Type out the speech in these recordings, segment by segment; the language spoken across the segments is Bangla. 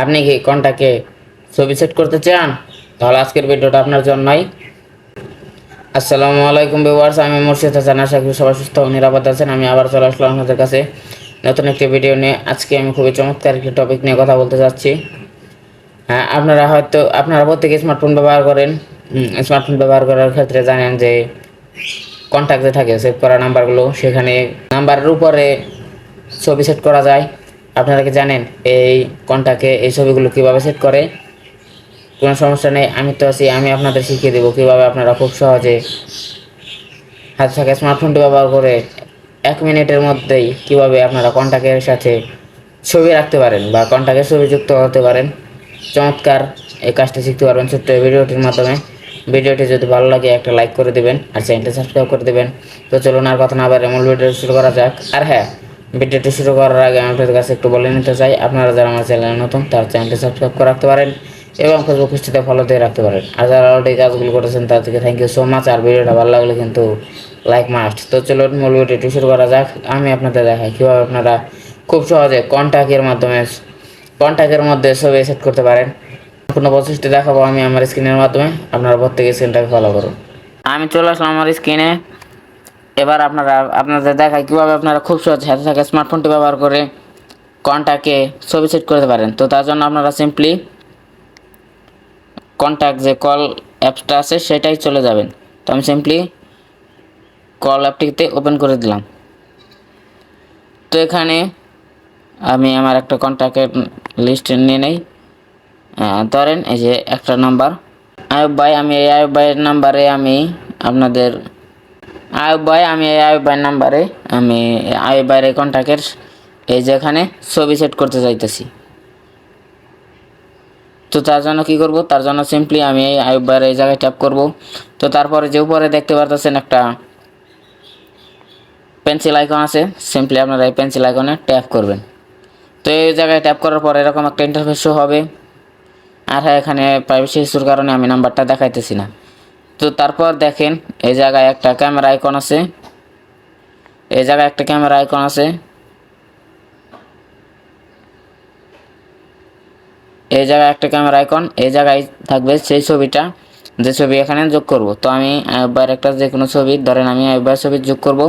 আপনি কি কন্টাকে ছবি সেট করতে চান? তাহলে আজকের ভিডিওটা আপনার জন্যই। আসসালামু আলাইকুম ভিউয়ার্স, আমি মুর্শিদ হাসান। আশা করি সবাই সুস্থ ও নিরাপদ আছেন। আমি আবার চলে আসলাম আপনাদের কাছে নতুন একটি ভিডিও নিয়ে। আজকে আমি খুবই চমৎকার একটি টপিক নিয়ে কথা বলতে চাচ্ছি হ্যাঁ আপনারা হয়তো, আপনারা প্রত্যেকে স্মার্টফোন ব্যবহার করেন। স্মার্টফোন ব্যবহার করার ক্ষেত্রে জানেন যে কন্ট্যাক্ট থাকে সেভ করা নাম্বারগুলো সেখানে নাম্বারের উপরে ছবি সেট করা যায়। আপনারা কি জানেন এই কন্ট্যাক্টে এই ছবিগুলো কীভাবে সেট করে? কোনো সমস্যা নেই, আমি তো আছি, আমি আপনাদের শিখিয়ে দেবো কীভাবে আপনারা খুব সহজে হাতে থাকা স্মার্টফোনটি ব্যবহার করে এক মিনিটের মধ্যেই কীভাবে আপনারা কন্ট্যাক্টের সাথে ছবি রাখতে পারেন বা কন্ট্যাক্টের ছবি যুক্ত হতে পারেন। চমৎকার এই কাজটি শিখতে পারবেন ছোট্ট ভিডিওটির মাধ্যমে। ভিডিওটি যদি ভালো লাগে একটা লাইক করে দেবেন আর চ্যানেলটি সাবস্ক্রাইব করে দেবেন। তো চলুন আর কথা না বারে মূল ভিডিও শুরু করা যাক। আর হ্যাঁ ভিডিওটি শুরু করার আগে আপনাদের কাছে একটু বলে নিতে চাই, আপনারা যারা আমার চ্যানেলে নতুন, তার চ্যানেলটি সাবস্ক্রাইব করে রাখতে পারেন এবং ফেসবুক পেজটিতে ফলো দিয়ে রাখতে পারেন। আর যারা অলরেডি কাজগুলো করেছেন, তাদেরকে থ্যাংক ইউ সো মাচ আর ভিডিওটা ভালো লাগলে কিন্তু লাইক মাস্ট তো চলুন, মূল ভিডিওটি শুরু করা যাক। আমি আপনাদের দেখাই কীভাবে আপনারা খুব সহজে কন্ট্যাক্টের মাধ্যমে কন্ট্যাক্টের মধ্যে ছবি সেট করতে পারেন। সম্পূর্ণ প্রসেসটি দেখাবো আমি আমার স্ক্রিনের মাধ্যমে। আপনারা প্রত্যেকে স্ক্রিনটাকে ফলো করুন। আমি চলে আসলাম আমার স্ক্রিনে এবার আপনারা, আপনাদের দেখায় কীভাবে আপনারা খুব সহজে হাতে থাকা স্মার্টফোনটি ব্যবহার করে কন্ট্যাক্টে ছবি সেট করতে পারেন। তো তার জন্য আপনারা সিম্পলি কন্ট্যাক্ট যে কল অ্যাপসটা আছে সেটাই চলে যাবেন। তো আমি সিম্পলি কল অ্যাপটিতে ওপেন করে দিলাম। তো এখানে আমি আমার একটা কন্ট্যাক্টের লিস্ট নিয়ে নেই। ধরেন এই যে একটা নাম্বার আয়ুব ভাই, আমি এই আয়ুব ভাইয়ের নাম্বারে আমি আপনাদের আয়ুব ভাই, আমি এই আয়ুব ভাইয়ের নাম্বারে আমি আয়ুব ভাইয়ের এই কন্ট্যাক্টের এই যে এখানে ছবি সেট করতে চাইতেছি তো তার জন্য কি করব? তার জন্য সিম্পলি আমি এই আয়ুব ভাইয়ের এই জায়গায় ট্যাপ করব। তো তারপরে যে উপরে দেখতে পারতেছেন একটা পেন্সিল আইকন আছে সিম্পলি আপনারা এই পেন্সিল আইকনে ট্যাপ করবেন। তো এই জায়গায় ট্যাপ করার পর এরকম একটা ইন্টারফেস হবে। আর হ্যাঁ এখানে প্রাইভেসি ইস্যুর কারণে আমি নাম্বারটা দেখাইতেছি না। তো তারপর দেখেন, এই জায়গায় একটা ক্যামেরা আইকন আছে। এই জায়গায় একটা ক্যামেরা আইকন আছে। এই জায়গায় একটা ক্যামেরা আইকন এই জায়গায় থাকবে সেই ছবিটা, যে ছবি এখানে যোগ করব। তো আমি একবার একটা যে কোনো ছবি, ধরেন আমি একবার ছবি যোগ করব।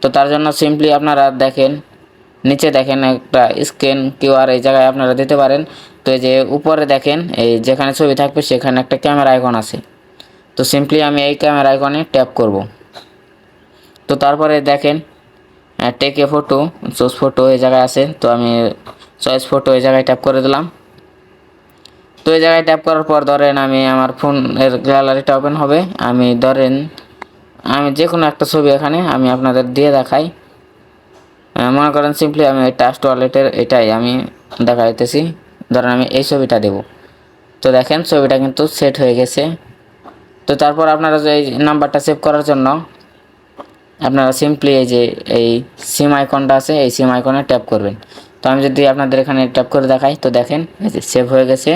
তো তার জন্য সিম্পলি আপনারা দেখেন, নিচে দেখেন একটা স্ক্যান কিউআর এই জায়গায় আপনারা দিতে পারেন। তো এই যে উপরে দেখেন, এই যেখানে ছবি থাকবে সেখানে একটা ক্যামেরা আইকন আছে। তো সিম্পলি আমি এই ক্যামেরা আইকনে ট্যাপ করব। তো তারপরে দেখেন take a photo choose photo এই জায়গায় আছে, তো আমি চয়েস ফটো এই জায়গায় ট্যাপ করে দিলাম। তো এই জায়গায় ট্যাপ করার পর ধরেন আমি আমার ফোনের গ্যালারিটা ওপেন হবে। আমি ধরেন, আমি যে কোনো একটা ছবি এখানে আমি আপনাদের দিয়ে দেখাই। মনে করেন সিম্পলি আমি এই টাস্ট ওয়ালেটের এটাই আমি দেখাইতেছি। ধরেন আমি এই ছবিটা দেব। তো দেখেন, ছবিটা কিন্তু সেট হয়ে গেছে। তো তারপর আপনারা এই নাম্বারটা সেভ করার জন্য, আপনারা সিম্পলি এই যে, এই সিম আইকনটা আছে, এই সিম আইকনে ট্যাপ করবেন। তো আমি যদি আপনাদের এখানে ট্যাপ করে দেখাই, তো দেখেন, এই যে সেভ হয়ে গেছে।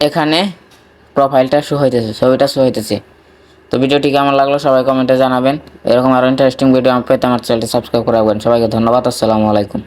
এখানে প্রোফাইলটা শো হইতেছে, ছবিটা শো হইতেছে। তো ভিডিওটি কেমন লাগল সবাই কমেন্টে জানাবেন। এরকম আরও ইন্টারেস্টিং ভিডিও পেতে আমার চ্যানেলটি সাবস্ক্রাইব করে রাখবেন। সবাইকে ধন্যবাদ, আসসালামু আলাইকুম।